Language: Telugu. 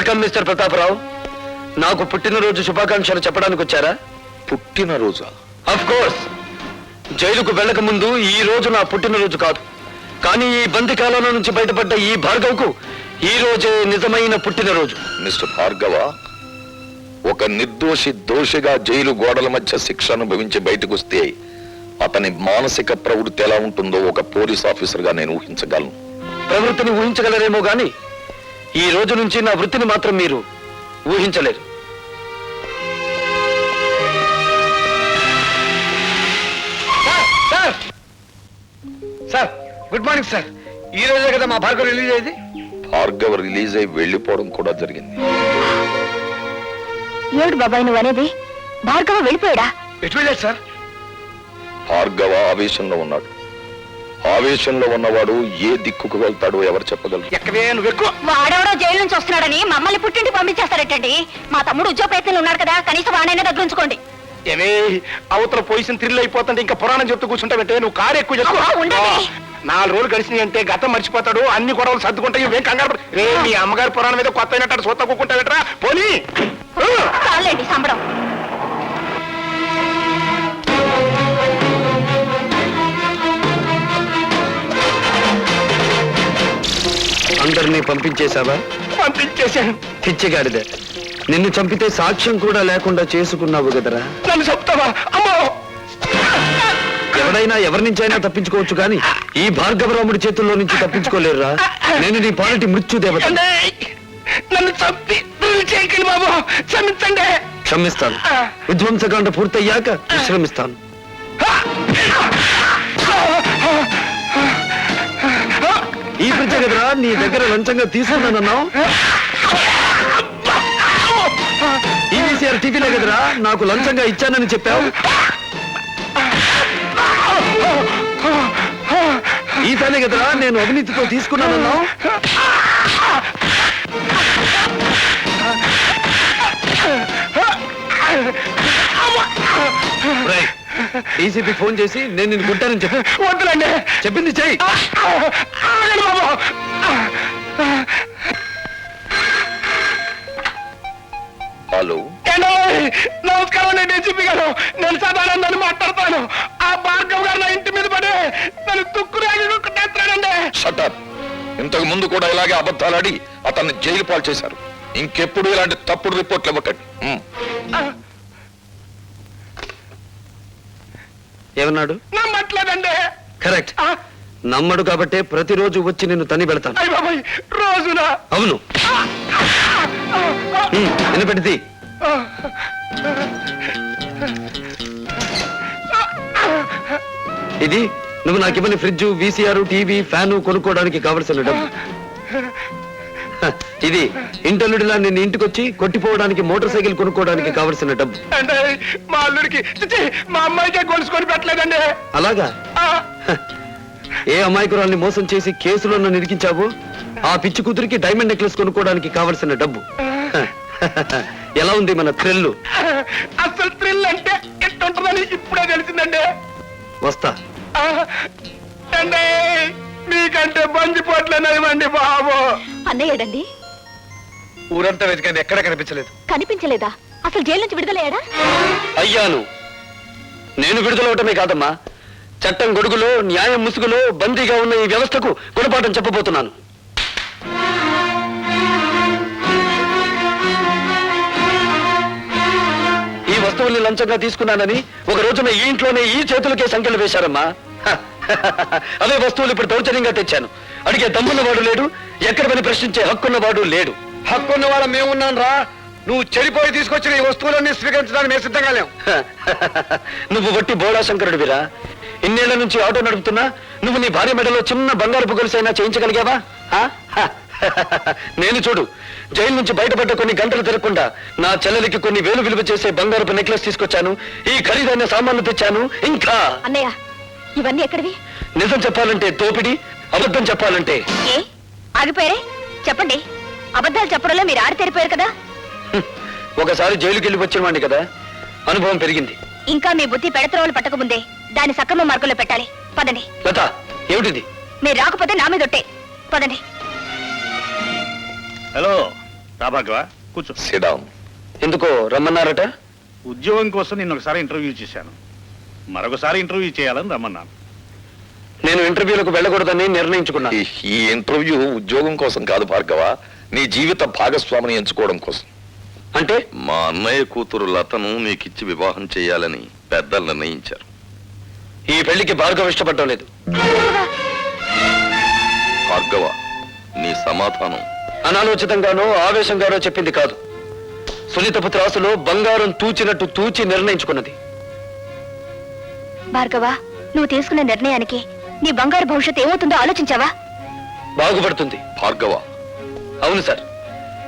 Welcome mister Pratap Rao. నాకు పుట్టినరోజు శుభాకాంక్షలు చెప్పడానికి వచ్చారా? పుట్టినరోజా? అఫ్ కోర్స్ జైలుకు వెళ్ళక ముందు ఈ రోజు నా పుట్టినరోజు కాదు. కానీ ఈ బంది కాలంలో నుంచి బయటపడ్డ ఈ భార్గవ్కు ఈ రోజే నిజమైన పుట్టినరోజు. మిస్టర్ భార్గవ ఒక నిర్దోషి దోషిగా జైలు గోడల మధ్య శిక్ష అనుభవించి బయటకు వస్తే అతని మానసిక ప్రవృత్తి ఎలా ఉంటుందో ఒక పోలీస్ ఆఫీసర్గా నేను ఊహించగలను. ప్రవృత్తిని ఊహించగలరేమో గాని ఈ రోజు నుంచి నా వృత్తిని మాత్రం మీరు ఊహించలేరు. Sir sir! Good morning sir. ఈ రోజే కదా మా భార్గవ్ రిలీజ్ అయింది భార్గవ రిలీజ్ అయి వెళ్ళిపోవడం కూడా జరిగింది. ఏడు బాబాయ్ నువ్వు అనేది భార్గవ వెళ్ళిపోయాడా? ఎటు వెళ్ళాడు సార్? భార్గవ ఆవేశంలో ఉన్నాడు. ఆవేశంలో ఉన్నవాడు ఏ దిక్కుకు వెళ్తాడో ఎవరు చెప్పగలరు? ఎక్కవే నువ్వు ఎక్కువ. వాడెవడో జైలు నుంచి వస్తున్నాడని మమ్మల్ని పుట్టింటి పంపించేస్తారటండి? మా తమ్ముడు ఉద్యోగ ప్రయత్నంలో ఉన్నాడు కదా కనీసం వాడైనా దగ్గర ఉంచుకోండి ఏమే అవతల పొజిషన్ థ్రిల్ అయిపోతుంటే ఇంకా పురాణం చెప్తూ కూర్చుంటావంటే నువ్వు కారు ఎక్కువ. ఆ, నాలుగు రోజులు గడిచినాయి అంటే గతం మర్చిపోతాడు అన్ని గొడవలు సర్దుకుంటాయి ఇవేం కంగారు రే మీ అమ్మగారి పురాణం మీద కొత్త అయినట్టు సొత్త కూకుంటావేట్రా? పోనీ. చాలండి అందరినీ పంపించేశావా? పంపించేశాను. పిచ్చిగాడిదే. నిన్ను చంపితే సాక్ష్యం కూడా లేకుండా చేసుకున్నావు కదరా? నన్ను చెప్తావా? అమ్మో! ఎవడైనా ఎవరి నుంచి అయినా తప్పించుకోవచ్చు కానీ ఈ భార్గవరాముడి చేతుల్లో నుంచి తప్పించుకోలేరురా. నేను నీ పాలిటి మృత్యు దేవత అండే, నన్ను చంపి చేయకండి బాబు. క్షమించండి. క్షమిస్తాను. విధ్వంసకాండ పూర్తయ్యాక విశ్రమిస్తాను. ఈ కదరా? నీ దగ్గర లంచంగా తీసుకున్నానన్నావు. ఈవీసీఆర్ టీవీలో కదరా? నాకు లంచంగా ఇచ్చానని చెప్పావు. ఈ తానే కదరా? నేను అవినీతితో తీసుకున్నానన్నావు. డీసీపీ ఫోన్ చేసి నేను నిన్ను కొట్టానని చెప్పి. వద్దులండి. చెప్పింది చెయ్యి. ఆగండి బాబు. హలో. నమస్కారం అండి డీసీపీ గారు. నేను సదానందని మాట్లాడతాను. ఆ భార్గవ్ గారు నా ఇంటి మీద పడి నన్ను తుక్కు రాగి కొట్టేస్తానండి షటప్ ఇంతకు ముందు కూడా ఇలాగే అబద్ధాలాడి అతన్ని జైలు పాలు చేశారు. ఇంకెప్పుడు ఇలాంటి తప్పుడు రిపోర్ట్లు ఇవ్వకండి. ఏమన్నాడు? నమ్మట్లేదండి. కరెక్ట్. నమ్మడు కాబట్టే ప్రతిరోజు వచ్చి నిన్ను తని పెడతాను. రోజున? అవును. ఉమ్, వినపెడితే ఇది నువ్వు నాకు ఇవ్వని ఫ్రిడ్జ్ వీసీఆర్ టీవీ ఫ్యాను కొనుక్కోవడానికి కావలసిన డబ్బు. ఇది ఇంటర్లుడిలా నిన్ను ఇంటికొచ్చి కొట్టిపోవడానికి మోటార్ సైకిల్ కొనుక్కోవడానికి కావలసిన డబ్బు. అంటే మా అల్లుడికి చిచి, మా అమ్మాయికే గొలుసుకొని పెట్టలేదండి. అలాగా? ఆ, ఏ అమాయకురాల్ని మోసం చేసి కేసులో నన్ను ఇరికించావో ఆ పిచ్చి కూతురికి డైమండ్ నెక్లెస్ కొనుక్కోవడానికి కావలసిన డబ్బు. హ, ఎలా ఉంది మన థ్రిల్లు అసలు థ్రిల్ అంటే ఎట్టుంటుందని ఇప్పుడే తెలిసిందండి. వస్తా. ఆ, అండి మీకంటే బాబు అన్నయ్యడండి ఊరంతా వెతికండి ఎక్కడ కనిపించలేదు. కనిపించలేదా? అసలు జైలు నుంచి విడుదలయ్యాడా? అయ్యాను. నేను విడుదలవటమే కాదమ్మా. చట్టం గొడుగులో న్యాయం ముసుగులో బందీగా ఉన్న ఈ వ్యవస్థకు గుణపాఠం చెప్పబోతున్నాను. ఈ వస్తువుల్ని లంచంగా తీసుకున్నానని ఒక రోజున ఈ ఇంట్లోనే ఈ చేతులకే సంఖ్యలు వేశారమ్మా. హ, అవే వస్తువులు ఇప్పుడు దౌర్జన్యంగా తెచ్చాను. అడిగే దమ్మున్నవాడు లేడు. ఎక్కడ పని ప్రశ్నించే హక్కున్నవాడు లేడు. హక్కున్న వాళ్ళ మేమున్నాం రా నువ్వు చెడిపోయి తీసుకొచ్చిన ఈ వస్తువులన్నీ స్వీకరించడానికి మేము సిద్ధంగా లేం నువ్వు వట్టి బోడా శంకరుడివిరా ఇన్నేళ్ళ నుంచి ఆటో నడుపుతున్నా. నువ్వు నీ భార్య మెడలో చిన్న బంగారు గొలుసైనా చేయించగలిగావా. నేను చూడు జైలు నుంచి బయటపడ్డ కొన్ని గంటలు తిరగకుండా నా చెల్లెలికి కొన్ని వేలు విలువ చేసే బంగారపు నెక్లెస్ తీసుకొచ్చాను. ఈ ఖరీదైన సామాన్లు తెచ్చాను. ఇంకా. అన్నయ్య ఇవన్నీ ఎక్కడివి? నిజం చెప్పాలంటే దోపిడి అబద్ధం చెప్పాలంటే. ఏ? ఆగిపోయారే చెప్పండి. అబద్ధాలు చెప్పడంలో మీరు ఆడి తెరిపోయారు కదా? ఒకసారి జైలుకి వెళ్ళి వచ్చిన వాడిని కదా. అనుభవం పెరిగింది. ఇంకా మీ బుద్ధి పెడత్రోవలు పట్టకముందే దాన్ని సక్రమ మార్గంలో పెట్టాలి. పదండి. లత ఏమిటిది? మీరు రాకపోతే నా మీద ఒట్టే. పదండి. హలో రా భార్గవ కూర్చో సిడాం ఎందుకో రమ్మన్నారట? ఉద్యోగం కోసం నిన్న ఒకసారి ఇంటర్వ్యూ చేశాను. మరొకసారి ఇంటర్వ్యూ చేయాలని రమ్మన్నాను. నేను ఇంటర్వ్యూలకు వెళ్ళకూడదని నిర్ణయించుకున్నా ఈ- ఈ ఇంటర్వ్యూ ఉద్యోగం కోసం కాదు భార్గవ. నీ జీవిత భాగస్వామిని ఎంచుకోవడం కోసం. అంటే? మా అన్నయ్య కూతురు లతను నీకిచ్చి వివాహం చేయాలని పెద్దలు నిర్ణయించారు. ఈ పెళ్ళికి భార్గవ ఇష్టపడటం లేదు. భార్గవ నీ సమాధానం. అనాలోచితంగానో ఆవేశంగానో చెప్పింది కాదు. సునీతపు త్రాసులో బంగారం తూచినట్టు తూచి నిర్ణయించుకున్నది. భార్గవ నువ్వు తీసుకున్న నిర్ణయానికి నీ బంగారు భవిష్యత్తు ఏమవుతుందో ఆలోచించావా? బాగుపడుతుంది భార్గవ. అవును సార్.